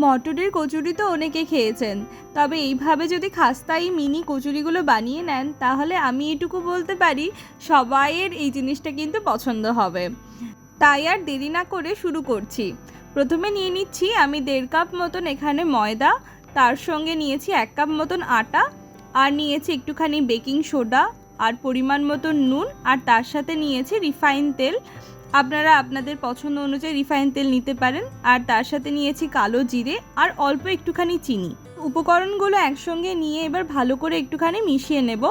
মটরের কচুরি তো অনেকে খেয়েছেন। তবে এইভাবে যদি খাস্তাই মিনি কচুরিগুলো বানিয়ে নেন, তাহলে আমি এটুকু বলতে পারি, সবাইয়ের এই জিনিসটা কিন্তু পছন্দ হবে। তাই আর দেরি না করে শুরু করছি। প্রথমে নিয়ে নিচ্ছি আমি দেড় কাপ মতন এখানে ময়দা, তার সঙ্গে নিয়েছি এক কাপ মতন আটা, আর নিয়েছি একটুখানি বেকিং সোডা, আর পরিমাণ মতন নুন, আর তার সাথে নিয়েছি রিফাইন তেল আপনারা আপনাদের পছন্দ অনুযায়ী রিফাইন তেল নিতে পারেন, আর তার সাথে নিয়েছি কালো জিরে আর অল্প একটুখানি চিনি। উপকরণগুলো একসঙ্গে নিয়ে এবার ভালো করে একটুখানি মিশিয়ে নেব।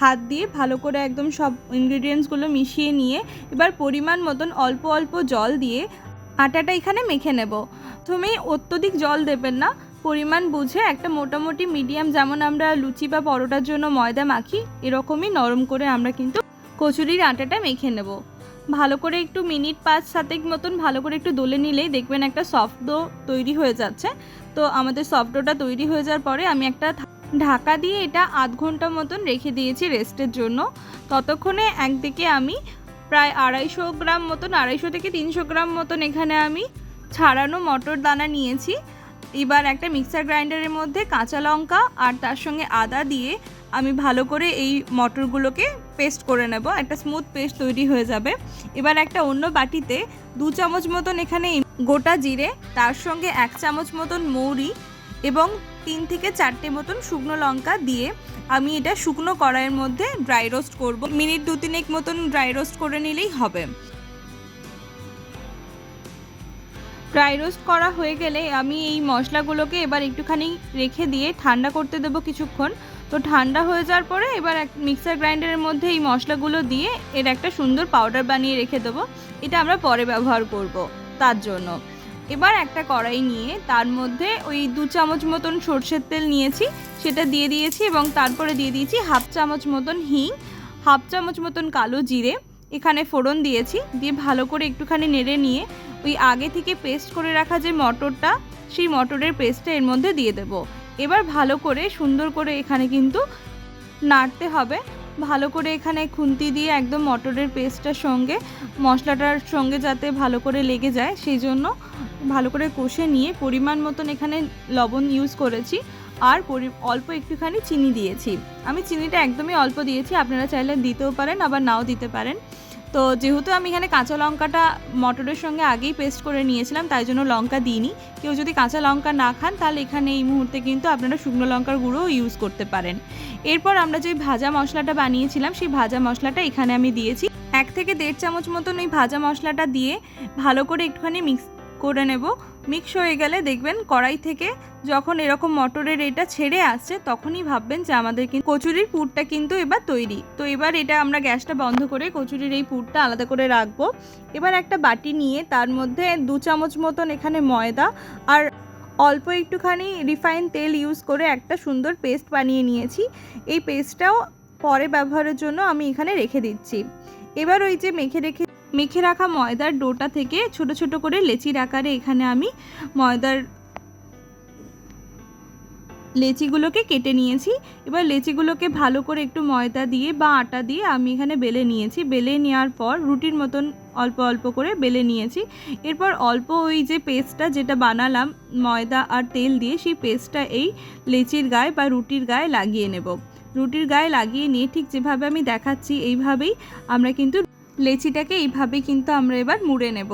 হাত দিয়ে ভালো করে একদম সব ইনগ্রিডিয়েন্টসগুলো মিশিয়ে নিয়ে এবার পরিমাণ মতন অল্প অল্প জল দিয়ে আটাটা এখানে মেখে নেব। প্রথমেই অত্যধিক জল দেবেন না, পরিমাণ বুঝে একটা মোটামুটি মিডিয়াম যেমন আমরা লুচি বা পরোটার জন্য ময়দা মাখি, এরকমই নরম করে আমরা কিন্তু কচুরির আটাটা মেখে নেব। ভালো করে একটু মিনিট পাঁচ সাতেক মতন ভালো করে একটু দলে নিলেই দেখবেন একটা সফট ডো তৈরি হয়ে যাচ্ছে। তো আমাদের সফট ডোটা তৈরি হয়ে যাওয়ার পরে আমি একটা ঢাকা দিয়ে এটা আধ ঘণ্টা মতন রেখে দিয়েছি রেস্টের জন্য। ততক্ষণে একদিকে আমি প্রায় আড়াইশো গ্রাম মতন, আড়াইশো থেকে তিনশো গ্রাম মতন এখানে আমি ছাড়ানো মটর দানা নিয়েছি। এবার একটা মিক্সার গ্রাইন্ডারের মধ্যে কাঁচা লঙ্কা আর তার সঙ্গে আদা দিয়ে আমি ভালো করে এই মটরগুলোকে পেস্ট করে নেব। একটা স্মুথ পেস্ট তৈরি হয়ে যাবে। এবার একটা অন্য বাটিতে দু চামচ মতন এখানে গোটা জিরে, তার সঙ্গে এক চামচ মতন মৌরি এবং তিন থেকে চারটে মতন শুকনো লঙ্কা দিয়ে আমি এটা শুকনো কড়াইয়ের মধ্যে ড্রাই রোস্ট করব। মিনিট দু তিনেক মতন ড্রাই রোস্ট করে নিলেই হবে। ড্রাই রোস্ট করা হয়ে গেলে আমি এই মশলাগুলোকে এবার একটুখানি রেখে দিয়ে ঠান্ডা করতে দেবো কিছুক্ষণ। তো ঠান্ডা হয়ে যাওয়ার পরে এবার এক মিক্সার গ্রাইন্ডারের মধ্যে এই মশলাগুলো দিয়ে এর একটা সুন্দর পাউডার বানিয়ে রেখে দেবো। এটা আমরা পরে ব্যবহার করব তার জন্য। এবার একটা কড়াই নিয়ে তার মধ্যে ওই দু চামচ মতন সর্ষের তেল নিয়েছি, সেটা দিয়ে দিয়েছি এবং তারপরে দিয়ে দিয়েছি হাফ চামচ মতন হিং, হাফ চামচ মতন কালো জিরে। এখানে ফোড়ন দিয়েছি, দিয়ে ভালো করে একটুখানি নেড়ে নিয়ে ওই আগে থেকে পেস্ট করে রাখা যে মটরটা, সেই মটরের পেস্টটা এর মধ্যে দিয়ে দেব। এবার ভালো করে, সুন্দর করে এখানে কিন্তু নাড়তে হবে। ভালো করে এখানে খুন্তি দিয়ে একদম মটরের পেস্টটার সঙ্গে, মশলাটার সঙ্গে যাতে ভালো করে লেগে যায়, সেই জন্য ভালো করে কষে নিয়ে পরিমাণ মতন এখানে লবণ ইউজ করেছি আর অল্প একটুখানি চিনি দিয়েছি। আমি চিনিটা একদমই অল্প দিয়েছি, আপনারা চাইলে দিতেও পারেন, আবার নাও দিতে পারেন। তো যেহেতু আমি এখানে কাঁচা লঙ্কাটা মটরের সঙ্গে আগেই পেস্ট করে নিয়েছিলাম, তাই জন্য লঙ্কা দিইনি। কেউ যদি কাঁচা লঙ্কা না খান, তাহলে এখানে এই মুহূর্তে কিন্তু আপনারা শুকনো লঙ্কার গুঁড়োও ইউজ করতে পারেন। এরপর আমরা যে ভাজা মশলাটা বানিয়েছিলাম, সেই ভাজা মশলাটা এখানে আমি দিয়েছি। এক থেকে দেড় চামচ মতন ওই ভাজা মশলাটা দিয়ে ভালো করে একটুখানি মিক্স করে নেব। মিক্স হয়ে গেলে দেখবেন কড়াই থেকে যখন এরকম মটরের এটা ছেড়ে আসছে, তখনই ভাববেন যে আমাদের কিন্তু কচুরির পুরটা কিন্তু এবার তৈরি। তো এবার এটা আমরা গ্যাসটা বন্ধ করে কচুরির এই পুরটা আলাদা করে রাখব। এবার একটা বাটি নিয়ে তার মধ্যে দু চামচ মতন এখানে ময়দা আর অল্প একটুখানি রিফাইন তেল ইউজ করে একটা সুন্দর পেস্ট বানিয়ে নিয়েছি। এই পেস্টটাও পরে ব্যবহারের জন্য আমি এখানে রেখে দিচ্ছি। এবার ওই যে মেখে রেখে মেখে রাখা ময়দার ডোটা থেকে ছোট ছোট করে লেচির আকারে এখানে আমি ময়দার লেচিগুলোকে কেটে নিয়েছি। এবার লেচিগুলোকে ভালো করে একটু ময়দা দিয়ে বা আটা দিয়ে আমি এখানে বেলে নিয়েছি। বেলে নেওয়ার পর রুটির মতন অল্প অল্প করে বেলে নিয়েছি। এরপর অল্প ওই যে পেস্টটা যেটা বানালাম, ময়দা আর তেল দিয়ে সেই পেস্টটা এই লেচির গায়ে বা রুটির গায়ে লাগিয়ে নেব। রুটির গায়ে লাগিয়ে নিয়ে ঠিক যেভাবে আমি দেখাচ্ছি, এইভাবেই আমরা কিন্তু লেচিটাকে এইভাবেই কিন্তু আমরা এবার মুড়ে নেব।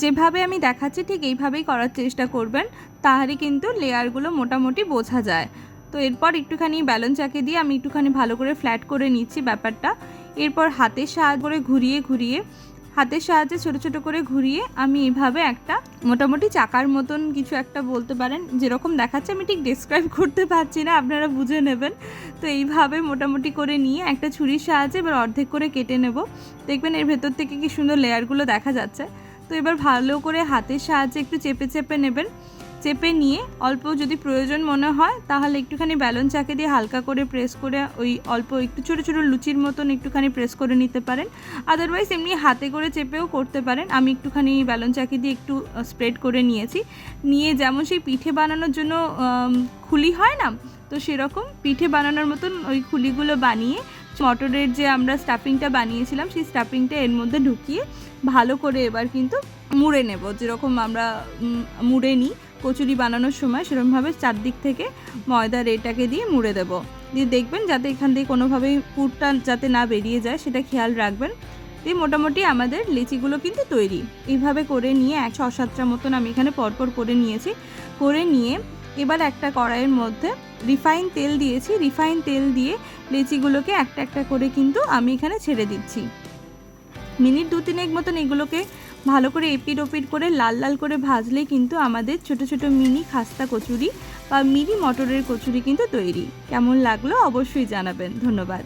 যেভাবে আমি দেখাচ্ছি ঠিক এইভাবেই করার চেষ্টা করবেন তাহলে কিন্তু লেয়ারগুলো মোটামুটি বোঝা যায়। তো এরপর একটুখানি ব্যালন চাকে দিয়ে আমি একটুখানি ভালো করে ফ্ল্যাট করে নিচ্ছি ব্যাপারটা। এরপর হাতের সাহায্য করে ঘুরিয়ে ঘুরিয়ে হাতের সাহায্যে ছোট ছোট করে ঘুরিয়ে আমি এভাবে একটা মোটামুটি চাকার মতন কিছু একটা বলতে পারেন। যেরকম দেখাচ্ছে আমি ঠিক ডিসক্রাইব করতে পারছি না, আপনারা বুঝে নেবেন। তো এইভাবে মোটামুটি করে নিয়ে একটা ছুরির সাহায্যে এবার অর্ধেক করে কেটে নেব। দেখবেন এর ভেতর থেকে কি সুন্দর লেয়ারগুলো দেখা যাচ্ছে। তো এবার ভালো করে হাতের সাহায্যে একটু চেপে চেপে নেবেন। চেপে নিয়ে অল্প যদি প্রয়োজন মনে হয়, তাহলে একটুখানি ব্যালন চাকে দিয়ে হালকা করে প্রেস করে ওই অল্প একটু ছোটো ছোটো লুচির মতন একটুখানি প্রেস করে নিতে পারেন। আদারওয়াইজ এমনি হাতে করে চেপেও করতে পারেন। আমি একটুখানি ব্যালন চাকি দিয়ে একটু স্প্রেড করে নিয়েছি। নিয়ে যেমন সেই পিঠে বানানোর জন্য খুলি হয় না, তো সেরকম পিঠে বানানোর মতন ওই খুলিগুলো বানিয়ে, মটরের যে আমরা স্টাফিংটা বানিয়েছিলাম, সেই স্টাফিংটা এর মধ্যে ঢুকিয়ে ভালো করে এবার কিন্তু মুড়ে নেব। যেরকম আমরা মুড়ে নিই কচুরি বানানোর সময় সেরকমভাবে চারদিক থেকে ময়দার এটাকে দিয়ে মুড়ে দেবো। দিয়ে দেখবেন যাতে এখান থেকে কোনোভাবেই পুরটা যাতে না বেরিয়ে যায়, সেটা খেয়াল রাখবেন। দিয়ে মোটামুটি আমাদের লিচিগুলো কিন্তু তৈরি। এইভাবে করে নিয়ে এক ছ সাতটা মতন আমি এখানে পরপর করে নিয়েছি। করে নিয়ে এবার একটা কড়াইয়ের মধ্যে রিফাইন তেল দিয়েছি। রিফাইন তেল দিয়ে লিচিগুলোকে একটা একটা করে কিন্তু আমি এখানে ছেড়ে দিচ্ছি। মিনিট দু তিনেক মতন এগুলোকে ভালো করে এপিট ওপিট করে লাল লাল করে ভাজলে কিন্তু আমাদের ছোট ছোট মিনি খাস্তা কচুরি বা মিনি মটরের কচুরি কিন্তু তৈরি। কেমন লাগল অবশ্যই জানাবেন। ধন্যবাদ।